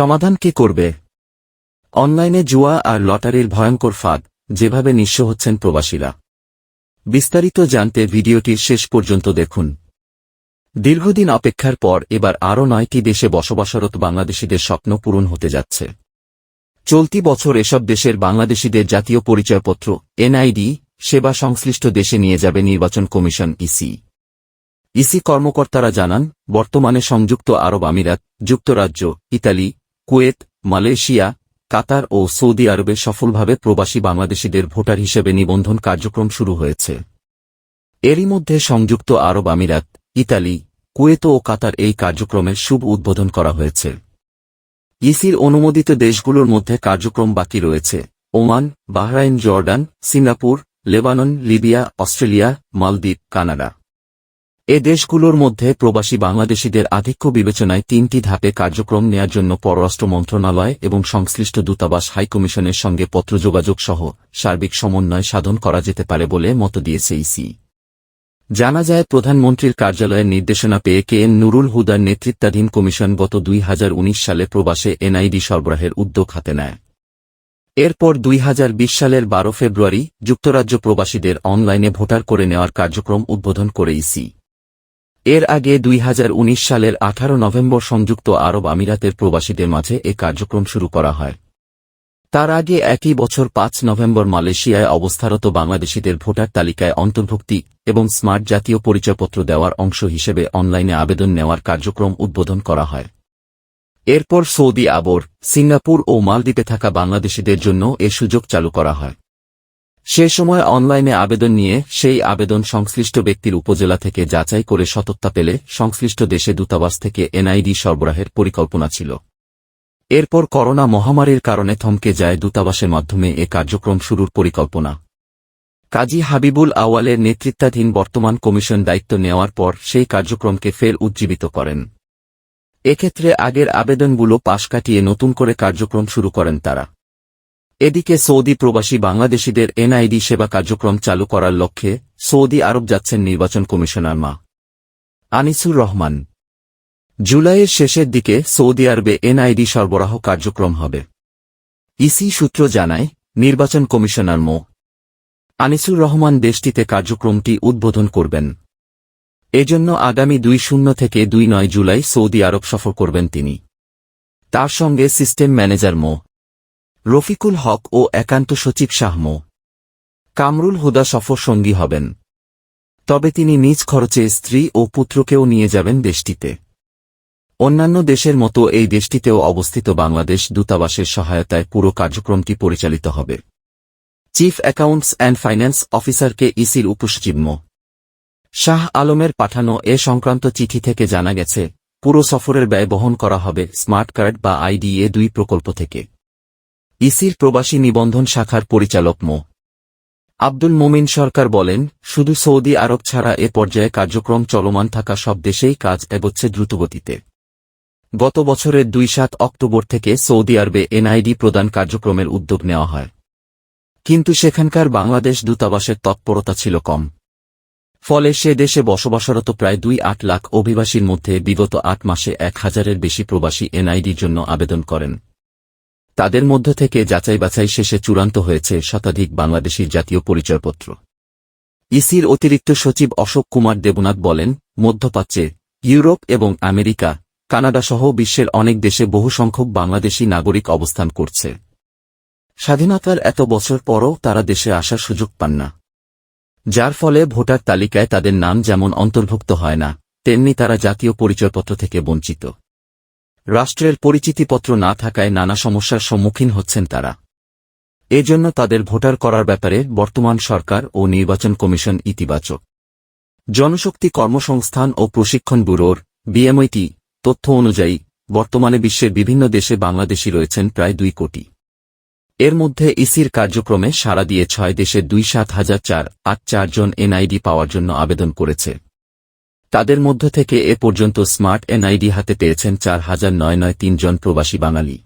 সমাধান কে করবে? অনলাইনে জুয়া আর লটারির ভয়ঙ্কর ফাঁদ, যেভাবে নিঃস্ব হচ্ছেন প্রবাসীরা। বিস্তারিত জানতে ভিডিওটির শেষ পর্যন্ত দেখুন। দীর্ঘদিন অপেক্ষার পর এবার আরও নয়টি দেশে বসবাসরত বাংলাদেশিদের স্বপ্ন পূরণ হতে যাচ্ছে। চলতি বছর এসব দেশের বাংলাদেশিদের জাতীয় পরিচয়পত্র, এনআইডি, সেবা সংশ্লিষ্ট দেশে নিয়ে যাবে নির্বাচন কমিশন ইসি। ইসি কর্মকর্তারা জানান, বর্তমানে সংযুক্ত আরব আমিরাত, যুক্তরাজ্য, ইতালি কুয়েত, মালয়েশিয়া, কাতার ও সৌদি আরবে সফলভাবে প্রবাসী বাংলাদেশিদের ভোটার হিসেবে নিবন্ধন কার্যক্রম শুরু হয়েছে। এরই মধ্যে সংযুক্ত আরব আমিরাত, ইতালি, কুয়েত ও কাতার এই কার্যক্রমের শুভ উদ্বোধন করা হয়েছে। ইসির অনুমোদিত দেশগুলোর মধ্যে কার্যক্রম বাকি রয়েছে। Oman, Bahrain, Jordan, Singapore, Lebanon, Libya, Australia, মালদ্বীপ, কানাডা। এ দেশগুলোর মধ্যে প্রবাসী বাংলাদেশিদের আধিক্য বিবেচনায় তিনটি ধাপে কার্যক্রম নেয়ার জন্য পররাষ্ট্র মন্ত্রণালয় এবং সংশ্লিষ্ট দূতাবাস হাইকমিশনের সঙ্গে পত্র যোগাযোগ সহ সার্বিক সমন্বয় সাধন করা যেতে পারে বলে মত দিয়েছে ইসি। জানা যায়, প্রধানমন্ত্রীর কার্যালয়ের নির্দেশনা পেয়ে কে এন নুরুল হুদার নেতৃত্বাধীন কমিশন গত দুই হাজার উনিশ সালে প্রবাসে এনআইডি সরবরাহের উদ্যোগ হাতে নেয়। এরপর দুই হাজার বিশ সালের বারো ফেব্রুয়ারি যুক্তরাজ্য প্রবাসীদের অনলাইনে ভোটার করে নেওয়ার কার্যক্রম উদ্বোধন করে ইসি। এর আগে দুই হাজার উনিশ সালের আঠারো নভেম্বর সংযুক্ত আরব আমিরাতের প্রবাসীদের মাঝে এ কার্যক্রম শুরু করা হয়। তার আগে একই বছর পাঁচ নভেম্বর মালয়েশিয়ায় অবস্থারত বাংলাদেশিদের ভোটার তালিকায় অন্তর্ভুক্তি এবং স্মার্ট জাতীয় পরিচয়পত্র দেওয়ার অংশ হিসেবে অনলাইনে আবেদন নেওয়ার কার্যক্রম উদ্বোধন করা হয়। এরপর সৌদি আবর, সিঙ্গাপুর ও মালদ্বীপে থাকা বাংলাদেশিদের জন্য এ সুযোগ চালু করা হয়। সে সময় অনলাইনে আবেদন নিয়ে সেই আবেদন সংশ্লিষ্ট ব্যক্তির উপজেলা থেকে যাচাই করে সততা পেলে সংশ্লিষ্ট দেশে দূতাবাস থেকে এনআইডি সরবরাহের পরিকল্পনা ছিল। এরপর করোনা মহামারীর কারণে থমকে যায় দূতাবাসের মাধ্যমে এ কার্যক্রম শুরুর পরিকল্পনা। কাজী হাবিবুল আওয়ালের নেতৃত্বাধীন বর্তমান কমিশন দায়িত্ব নেওয়ার পর সেই কার্যক্রমকে ফের উজ্জীবিত করেন। এক্ষেত্রে আগের আবেদনগুলো পাশ কাটিয়ে নতুন করে কার্যক্রম শুরু করেন তারা। এদিকে সৌদি প্রবাসী বাংলাদেশিদের এনআইডি সেবা কার্যক্রম চালু করার লক্ষ্যে সৌদি আরব যাচ্ছেন নির্বাচন কমিশনার মা আনিসুর রহমান। জুলাইয়ের শেষের দিকে সৌদি আরবে এনআইডি সরবরাহ কার্যক্রম হবে। ইসি সূত্র জানায়, নির্বাচন কমিশনার মো. আনিসুর রহমান দেশটিতে কার্যক্রমটি উদ্বোধন করবেন। এজন্য আগামী দুই শূন্য থেকে দুই নয় জুলাই সৌদি আরব সফর করবেন তিনি। তার সঙ্গে সিস্টেম ম্যানেজার মো. রফিকুল হক ও একান্ত সচিব শাহ মো। কামরুল হুদা সফর সঙ্গী হবেন। তবে তিনি নিজ খরচে স্ত্রী ও পুত্রকেও নিয়ে যাবেন দেশটিতে। অন্যান্য দেশের মতো এই দেশটিতেও অবস্থিত বাংলাদেশ দূতাবাসের সহায়তায় পুরো কার্যক্রমটি পরিচালিত হবে। চিফ অ্যাকাউন্টস অ্যান্ড ফাইন্যান্স অফিসারকে ইসির উপসচিব মো। শাহ আলমের পাঠানো এ সংক্রান্ত চিঠি থেকে জানা গেছে, পুরো সফরের ব্যয় বহন করা হবে স্মার্ট কার্ড বা আইডিএ দুই প্রকল্প থেকে। ইসির প্রবাসী নিবন্ধন শাখার পরিচালক মো. আব্দুল মোমিন সরকার বলেন, শুধু সৌদি আরব ছাড়া এ পর্যায়ে কার্যক্রম চলমান থাকা সব দেশেই কাজ এগোচ্ছে দ্রুতগতিতে। গত বছরের দুই সাত অক্টোবর থেকে সৌদি আরবে এনআইডি প্রদান কার্যক্রমের উদ্যোগ নেওয়া হয়। কিন্তু সেখানকার বাংলাদেশ দূতাবাসের তৎপরতা ছিল কম। ফলে সে দেশে বসবাসরত প্রায় দুই আট লাখ অভিবাসীর মধ্যে বিগত আট মাসে এক হাজারের বেশি প্রবাসী এনআইডির জন্য আবেদন করেন। তাদের মধ্য থেকে যাচাই বাছাই শেষে চূড়ান্ত হয়েছে শতাধিক বাংলাদেশীর জাতীয় পরিচয়পত্র। ইসির অতিরিক্ত সচিব অশোক কুমার দেবনাথ বলেন, মধ্যপ্রাচ্যে, ইউরোপ এবং আমেরিকা কানাডাসহ বিশ্বের অনেক দেশে বহু সংখ্যক বাংলাদেশী নাগরিক অবস্থান করছে। স্বাধীনতার এত বছর পরও তারা দেশে আসার সুযোগ পান না। যার ফলে ভোটার তালিকায় তাদের নাম যেমন অন্তর্ভুক্ত হয় না, তেমনি তারা জাতীয় পরিচয়পত্র থেকে বঞ্চিত। রাষ্ট্রের পরিচিতিপত্র না থাকায় নানা সমস্যার সম্মুখীন হচ্ছেন তারা। এজন্য তাদের ভোটার করার ব্যাপারে বর্তমান সরকার ও নির্বাচন কমিশন ইতিবাচক। জনশক্তি কর্মসংস্থান ও প্রশিক্ষণ ব্যুরোর বিএমআইটি তথ্য অনুযায়ী, বর্তমানে বিশ্বের বিভিন্ন দেশে বাংলাদেশি রয়েছেন প্রায় দুই কোটি। এর মধ্যে ইসির কার্যক্রমে সাড়া দিয়ে ছয় দেশে দুই সাত হাজার চার, আট চারজন এনআইডি পাওয়ার জন্য আবেদন করেছে। তাদের মধ্যে থেকে এ পর্যন্ত স্মার্ট এনআইডি হাতে পেয়েছেন চার হাজার নয় নয় তিনজন প্রবাসী বাঙালি।